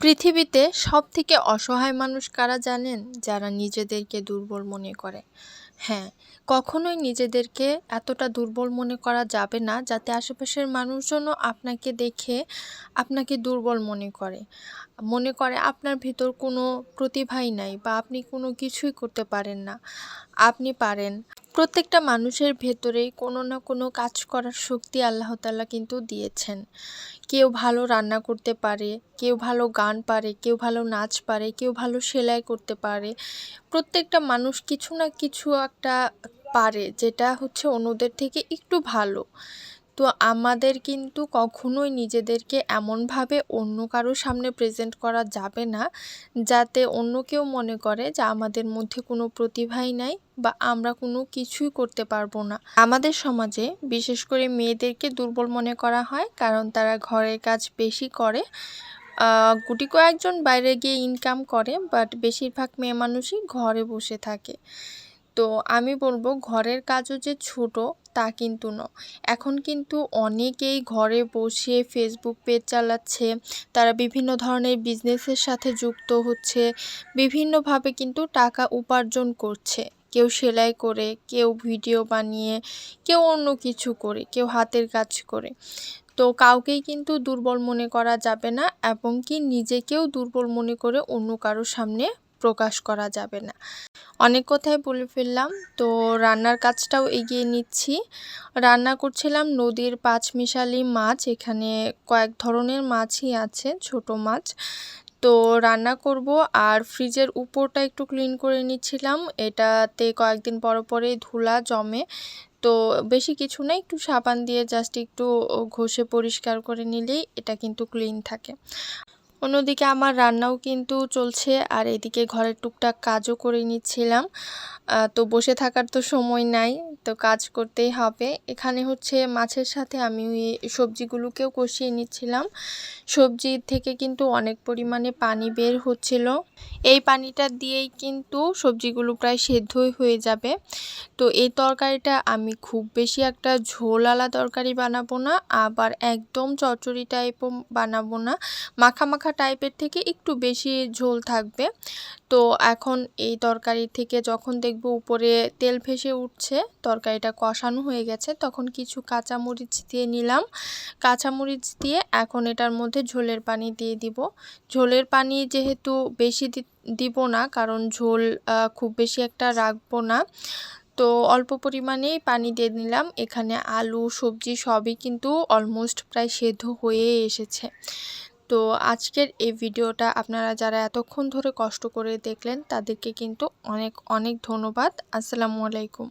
পৃথিবীতে সবথেকে অসহায় মানুষ কারা জানেন? যারা নিজেদেরকে দুর্বল মনে করে। হ্যাঁ কখনোই নিজেদেরকে এতটা দুর্বল মনে করা যাবে না যাতে আশেপাশের মানুষজনও আপনাকে দেখে আপনাকে দুর্বল মনে করে। মনে করে আপনার ভিতর কোনো প্রতিভাই নাই বা আপনি কোনো কিছুই করতে পারেন না। আপনি পারেন প্রত্যেকটা মানুষের ভেতরে কোনো না কোনো কাজ করার শক্তি আল্লাহ তাআলা কিন্তু দিয়েছেন। কেউ ভালো রান্না করতে পারে, কেউ ভালো গান পারে, কেউ ভালো নাচ পারে, কেউ ভালো সেলাই করতে পারে। প্রত্যেকটা মানুষ কিছু না কিছু একটা পারে, যেটা হচ্ছে অন্যদের থেকে একটু ভালো। তো আমাদের কিন্তু কখনোই নিজেদেরকে এমনভাবে অন্য কারোর সামনে প্রেজেন্ট করা যাবে না, যাতে অন্য কেউ মনে করে যে আমাদের মধ্যে কোনো প্রতিভাই নাই বা আমরা কোনো কিছুই করতে পারব না। আমাদের সমাজে বিশেষ করে মেয়েদেরকে দুর্বল মনে করা হয়, কারণ তারা ঘরের কাজ বেশি করে গুটি কয়েকজন বাইরে গিয়ে ইনকাম করে বাট বেশিরভাগ মেয়ে মানুষই ঘরে বসে থাকে। তো আমি বলব ঘরের কাজও যে ছোট, তা কিন্তু ন। এখন কিন্তু অনেকেই ঘরে বসে ফেসবুক পেজ চালাচ্ছে, তারা বিভিন্ন ধরনের বিজনেসের সাথে যুক্ত হচ্ছে, বিভিন্নভাবে কিন্তু টাকা উপার্জন করছে। কেউ সেলাই করে, কেউ ভিডিও বানিয়ে, কেউ অন্য কিছু করে, কেউ হাতের কাজ করে। তো কাউকেই কিন্তু দুর্বল মনে করা যাবে না এবং কি নিজেকেও দুর্বল মনে করে অন্য কারোর সামনে প্রকাশ করা যাবে না। অনেক কথাই বলে ফেললাম। তো রান্নার কাজটাও এগিয়ে নিচ্ছি। রান্না করছিলাম নদীর পাঁচমিশালি মাছ। এখানে কয়েক ধরনের মাছই আছে, ছোট মাছ। তো রান্না করব আর ফ্রিজের উপরটা একটু ক্লিন করে নিচ্ছিলাম। এটাতে কয়েকদিন পর পরে ধুলা জমে। তো বেশি কিছু না, একটু সাবান দিয়ে জাস্ট একটু ঘষে পরিষ্কার করে নিলেই এটা কিন্তু ক্লিন থাকে। অন্যদিকে আমার রান্নাও কিন্তু চলছে, আর এদিকে ঘরের টুকটাক কাজও করে নিচ্ছিলাম। তো বসে থাকার তো সময় নাই, তো কাজ করতেই হবে। এখানে হচ্ছে মাছের সাথে আমি সবজিগুলোকেও কষিয়ে নিচ্ছিলাম। সবজি থেকে কিন্তু অনেক পরিমাণে পানি বের হচ্ছিল। এই পানিটা দিয়েই কিন্তু সবজিগুলো প্রায় সেদ্ধই হয়ে যাবে। তো এই তরকারিটা আমি খুব বেশি একটা ঝোলালা তরকারি বানাবো না, আবার একদম চচড়ি টাইপও বানাবো না। মাখা মাখা টাইপের থেকে একটু বেশি ঝোল থাকবে। তো এখন এই তরকারি থেকে যখন দেখব উপরে তেল ভেসে উঠছে, তরকারিটা কষানো হয়ে গেছে, তখন কিছু কাঁচামরিচ দিয়ে নিলাম। কাঁচামরিচ দিয়ে এখন এটার মধ্যে ঝোলের পানি দিয়ে দিব। ঝোলের পানি যেহেতু বেশি দিব না, কারণ ঝোল খুব বেশি একটা রাখব না। তো অল্প পরিমাণেই পানি দিয়ে নিলাম। এখানে আলু, সবজি সবই কিন্তু অলমোস্ট প্রায় সেদ্ধ হয়ে এসেছে। তো আজকের এই ভিডিওটা আপনারা যারা এতক্ষণ ধরে কষ্ট করে দেখলেন, তাদেরকে কিন্তু অনেক অনেক ধন্যবাদ। আসসালামু আলাইকুম।